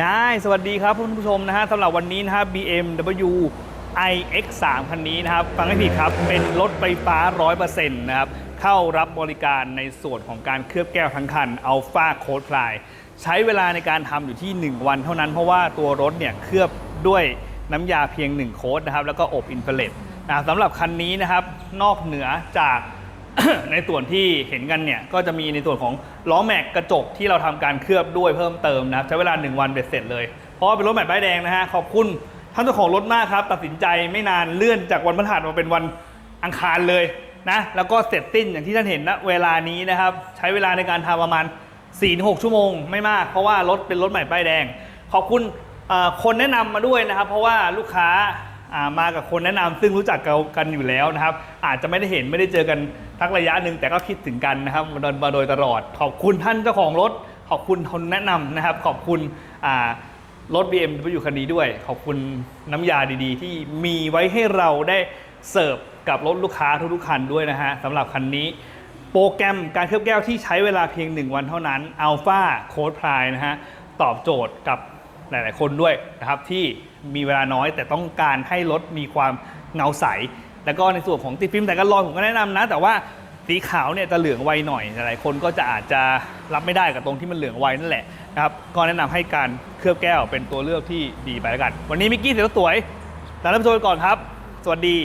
ได้สวัสดีครับคุณผู้ชมนะฮะสำหรับวันนี้นะครับ BMW iX3 คันนี้นะครับ ฟังให้ผิดครับ เป็นรถไฟฟ้า 100%นะครับ เข้ารับบริการในส่วนของการเคลือบแก้วทั้งคัน Alpha Coat Ply ใช้เวลาในการทำอยู่ที่ 1 วันเท่านั้นเพราะว่าตัวรถเนี่ยเคลือบด้วยน้ำยาเพียง 1 โค้ดนะครับ แล้วก็อบอินฟราเรดนะสำหรับคันนี้นะครับ นอกเหนือจาก ในส่วนที่เห็นกันเนี่ยก็จะมีในส่วนของล้อแม็กกระจกที่เราทำการเคลือบด้วยเพิ่มเติมนะครับใช้เวลา 1 วันเบ็ดเสร็จเลยเพราะว่าเป็นรถแม็กป้ายแดงนะฮะขอบคุณท่านเจ้าของรถมากครับตัดสินใจไม่นานเลื่อนจากวันพฤหัสมาเป็นวันอังคารเลยนะแล้วก็เสร็จสิ้นอย่างที่ท่านเห็นณเวลานี้นะครับใช้เวลาในการทำประมาณ4-6ชั่วโมงไม่มากเพราะว่ารถเป็นรถใหม่ป้ายแดง ขอบคุณคนแนะนำมาด้วยนะครับ เพราะว่าลูกค้าามากับคนแนะนำซึ่งรู้จักกันอยู่แล้วนะครับ อาจจะไม่ได้เห็นไม่ได้เจอกัน ทักระยะหนึ่งแต่ก็คิดถึงกันนะครับมาโดยมาโดยตลอด ขอบคุณท่านเจ้าของรถ ขอบคุณคนแนะนำนะครับ ขอบคุณอ่ารถ BMW คันนี้ด้วย ขอบคุณน้ำยาดีๆ ที่มีไว้ให้เราได้เสิร์ฟกับรถลูกค้าทุกๆคันด้วยนะฮะสำหรับคันนี้โปรแกรมการเคลือบแก้วที่ใช้เวลาเพียง 1 วันเท่านั้น Alpha Code p r i นะฮะ ตอบโจทย์กับหลาย ๆ คนด้วยนะครับ ที่มีเวลาน้อยแต่ต้องการให้รถมีความเงาใส แล้วก็ในส่วนของติดฟิล์มแต่กันรอยผมก็แนะนำนะ แต่ว่าสีขาวเนี่ยจะเหลืองไวหน่อยหลายๆคนก็จะอาจจะรับไม่ได้กับตรงที่มันเหลืองไวนั่นแหละนะครับก็แนะนำให้การเคลือบแก้วเป็นตัวเลือกที่ดีไปแล้วกัน วันนี้มิกกี้เสียสวยลาท่านผู้ชมไปก่อนครับ สวัสดี